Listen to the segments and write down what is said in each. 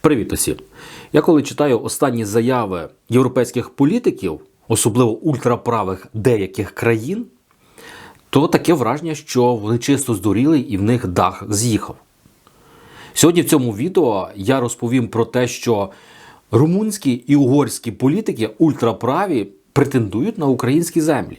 Привіт усім! Я коли читаю останні заяви європейських політиків, особливо ультраправих деяких країн, то таке враження, що вони чисто здуріли і в них дах з'їхав. Сьогодні в цьому відео я розповім про те, що румунські і угорські політики ультраправі претендують на українські землі.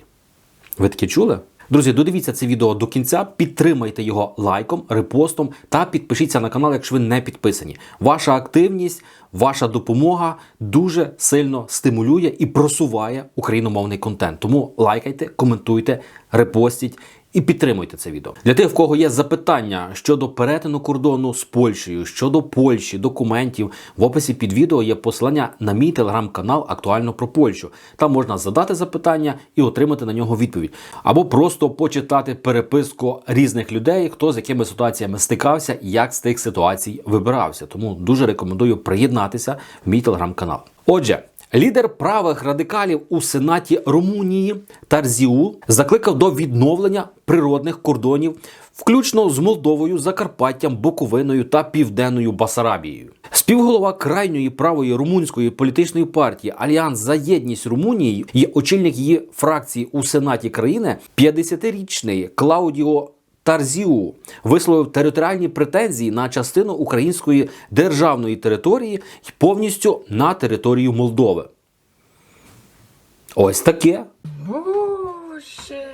Ви таке чули? Друзі, додивіться це відео до кінця, підтримайте його лайком, репостом та підпишіться на канал, якщо ви не підписані. Ваша активність, ваша допомога дуже сильно стимулює і просуває україномовний контент. Тому лайкайте, коментуйте, репостіть і підтримуйте це відео. Для тих, в кого є запитання щодо перетину кордону з Польщею, щодо Польщі, документів, в описі під відео є посилання на мій телеграм-канал Актуально про Польщу. Там можна задати запитання і отримати на нього відповідь. Або просто почитати переписку різних людей, хто з якими ситуаціями стикався і як з тих ситуацій вибирався. Тому дуже рекомендую приєднатися в мій телеграм-канал. Отже. Лідер правих радикалів у Сенаті Румунії Тарзіул закликав до відновлення природних кордонів, включно з Молдовою, Закарпаттям, Буковиною та Південною Басарабією. Співголова крайньої правої румунської політичної партії Альянс за єдність Румунії і очільник її фракції у Сенаті країни 50-річний Клаудіо Тарзіу висловив територіальні претензії на частину української державної території і повністю на територію Молдови. Ось таке. Боже,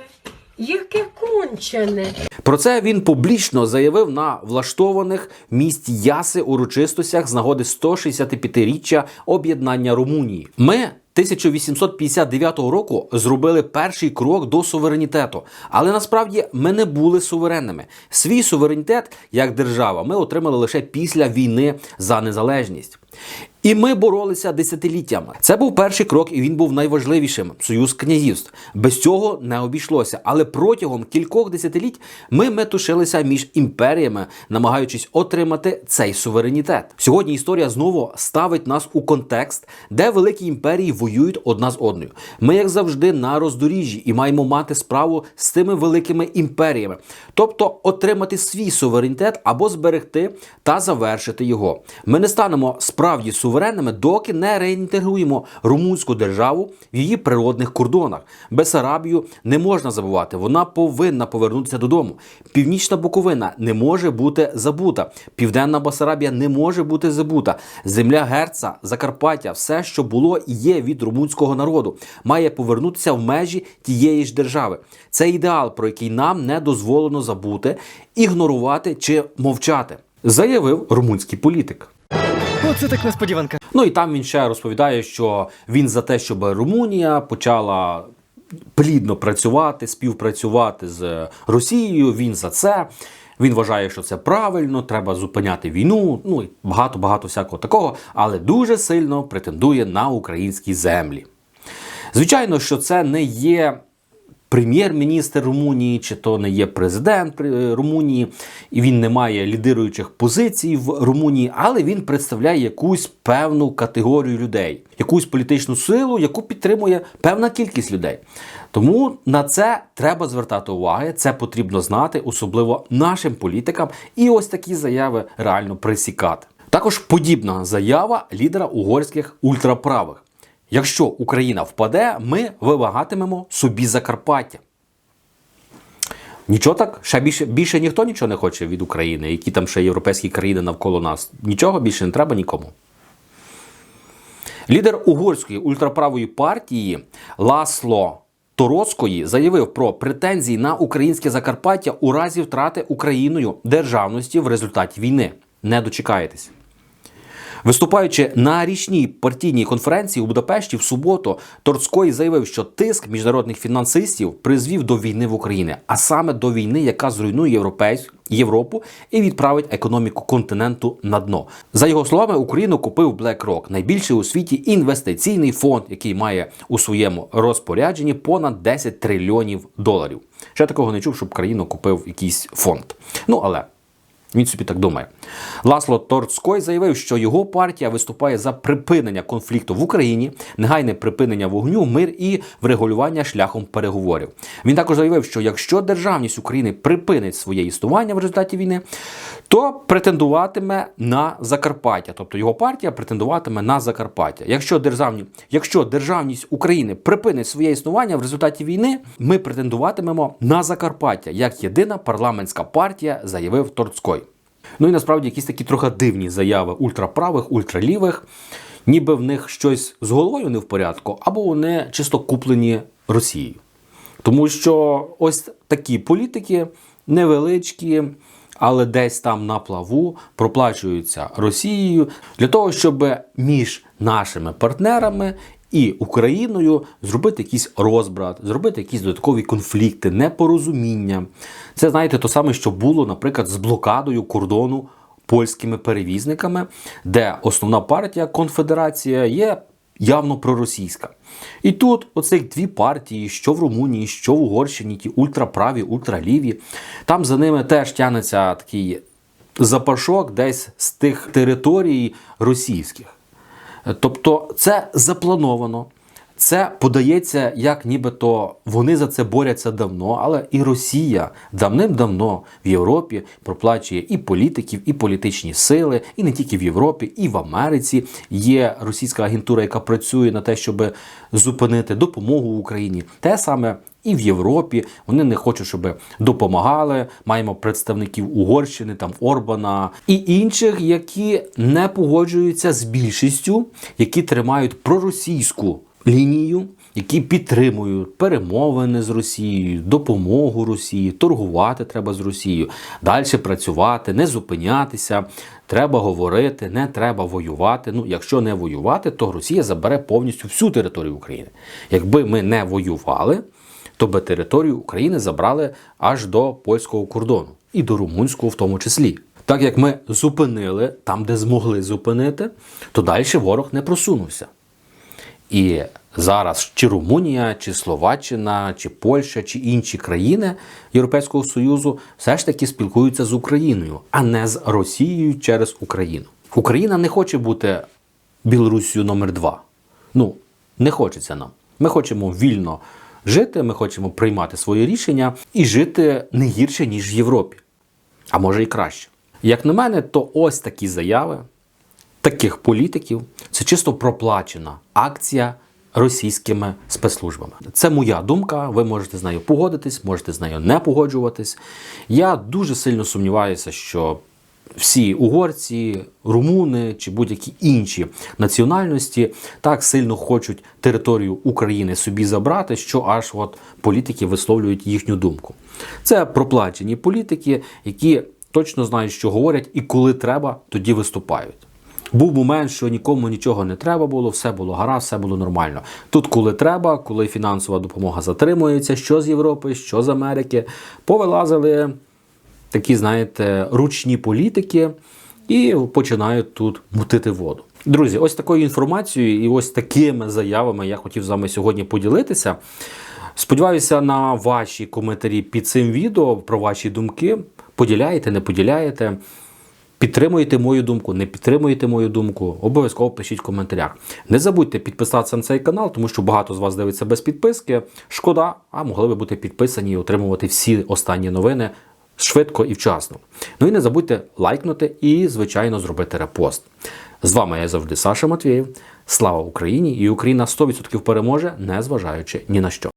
яке кончене. Про це він публічно заявив на влаштованих в місті Яси урочистостях з нагоди 165-річчя об'єднання Румунії. Ми 1859 року зробили перший крок до суверенітету, але насправді ми не були суверенними. Свій суверенітет як держава ми отримали лише після війни за незалежність. І ми боролися десятиліттями. Це був перший крок, і він був найважливішим союз князівств. Без цього не обійшлося. Але протягом кількох десятиліть ми метушилися між імперіями, намагаючись отримати цей суверенітет. Сьогодні історія знову ставить нас у контекст, де великі імперії воюють одна з одною. Ми, як завжди, на роздоріжжі і маємо мати справу з тими великими імперіями, тобто отримати свій суверенітет або зберегти та завершити його. Ми не станемо справді суверенними, доки не реінтегруємо румунську державу в її природних кордонах. Бесарабію не можна забувати, вона повинна повернутися додому. Північна Буковина не може бути забута. Південна Басарабія не може бути забута. Земля Герца, Закарпаття, все, що було і є від румунського народу, має повернутися в межі тієї ж держави. Це ідеал, про який нам не дозволено забути, ігнорувати чи мовчати, заявив румунський політик. Оце так несподіванка. Ну і там він ще розповідає, що він за те, щоб Румунія почала плідно працювати, співпрацювати з Росією. Він за це. Він вважає, що це правильно, треба зупиняти війну. Ну і багато багато всякого такого, але дуже сильно претендує на українські землі. Звичайно, що це не є прем'єр-міністр Румунії, чи то не є президент е, Румунії, і він не має лідируючих позицій в Румунії, але він представляє якусь певну категорію людей, якусь політичну силу, яку підтримує певна кількість людей. Тому на це треба звертати уваги, це потрібно знати, особливо нашим політикам, і ось такі заяви реально присікати. Також подібна заява лідера угорських ультраправих. Якщо Україна впаде, ми вимагатимемо собі Закарпаття. Нічого так, ще більше, більше ніхто нічого не хоче від України, які там ще європейські країни навколо нас. Нічого більше не треба нікому. Лідер угорської ультраправої партії Ласло Тороцької заявив про претензії на українське Закарпаття у разі втрати Україною державності в результаті війни. Не дочекаєтесь. Виступаючи на річній партійній конференції у Будапешті в суботу, Торцький заявив, що тиск міжнародних фінансистів призвів до війни в Україні, а саме до війни, яка зруйнує європейську Європу і відправить економіку континенту на дно. За його словами, Україну купив BlackRock, найбільший у світі інвестиційний фонд, який має у своєму розпорядженні понад 10 трильйонів доларів. Ще такого не чув, щоб країну купив якийсь фонд. Ну але Він собі так думає. Ласло Торцкой заявив, що його партія виступає за припинення конфлікту в Україні, негайне припинення вогню, мир і врегулювання шляхом переговорів. Він також заявив, що якщо державність України припинить своє існування в результаті війни, то претендуватиме на Закарпаття. Тобто його партія претендуватиме на Закарпаття. Якщо державні, якщо державність України припинить своє існування в результаті війни, ми претендуватимемо на Закарпаття як єдина парламентська партія, заявив Торцкой. Ну і насправді якісь такі трохи дивні заяви ультраправих, ультралівих, ніби в них щось з головою не в порядку, або вони чисто куплені Росією. Тому що ось такі політики невеличкі, але десь там на плаву проплачуються Росією для того, щоб між нашими партнерами і Україною зробити якийсь розбрат, зробити якісь додаткові конфлікти, непорозуміння. Це знаєте, то саме, що було, наприклад, з блокадою кордону польськими перевізниками, де основна партія конфедерація є явно проросійська. І тут оцих дві партії, що в Румунії, що в Угорщині, ті ультраправі, ультраліві, там за ними теж тягнеться такий запашок десь з тих територій російських. Тобто це заплановано. Це подається, як нібито вони за це борються давно, але і Росія давним-давно в Європі проплачує і політиків, і політичні сили, і не тільки в Європі, і в Америці є російська агентура, яка працює на те, щоб зупинити допомогу Україні. Те саме і в Європі. Вони не хочуть, щоб допомагали. Маємо представників Угорщини, там Орбана і інших, які не погоджуються з більшістю, які тримають проросійську лінію, які підтримують перемовини з Росією, допомогу Росії, торгувати треба з Росією, далі працювати, не зупинятися. Треба говорити, не треба воювати. Ну, якщо не воювати, то Росія забере повністю всю територію України. Якби ми не воювали, то би територію України забрали аж до польського кордону і до румунського в тому числі. Так як ми зупинили там, де змогли зупинити, то далі ворог не просунувся. І зараз чи Румунія, чи Словаччина, чи Польща, чи інші країни Європейського Союзу все ж таки спілкуються з Україною, а не з Росією через Україну. Україна не хоче бути Білоруссю номер два. Ну, не хочеться нам. Ми хочемо вільно жити, ми хочемо приймати свої рішення і жити не гірше, ніж в Європі. А може і краще. Як на мене, то ось такі заяви таких політиків це чисто проплачена акція російськими спецслужбами. Це моя думка. Ви можете з нею погодитись, можете з нею не погоджуватись. Я дуже сильно сумніваюся, що всі угорці, румуни чи будь-які інші національності так сильно хочуть територію України собі забрати, що аж от політики висловлюють їхню думку. Це проплачені політики, які точно знають, що говорять, і коли треба, тоді виступають. Був момент, що нікому нічого не треба було, все було гаразд, все було нормально. Тут, коли треба, коли фінансова допомога затримується, що з Європи, що з Америки, повилазили такі, знаєте, ручні політики і починають тут мутити воду. Друзі, ось такою інформацією і ось такими заявами я хотів з вами сьогодні поділитися. Сподіваюся на ваші коментарі під цим відео про ваші думки. Поділяєте, не поділяєте. Підтримуєте мою думку, не підтримуєте мою думку, обов'язково пишіть в коментарях. Не забудьте підписатися на цей канал, тому що багато з вас дивиться без підписки. Шкода, а могли би бути підписані і отримувати всі останні новини швидко і вчасно. Ну і не забудьте лайкнути і, звичайно, зробити репост. З вами я завжди Саша Матвєєв. Слава Україні! І Україна 100% переможе, незважаючи ні на що.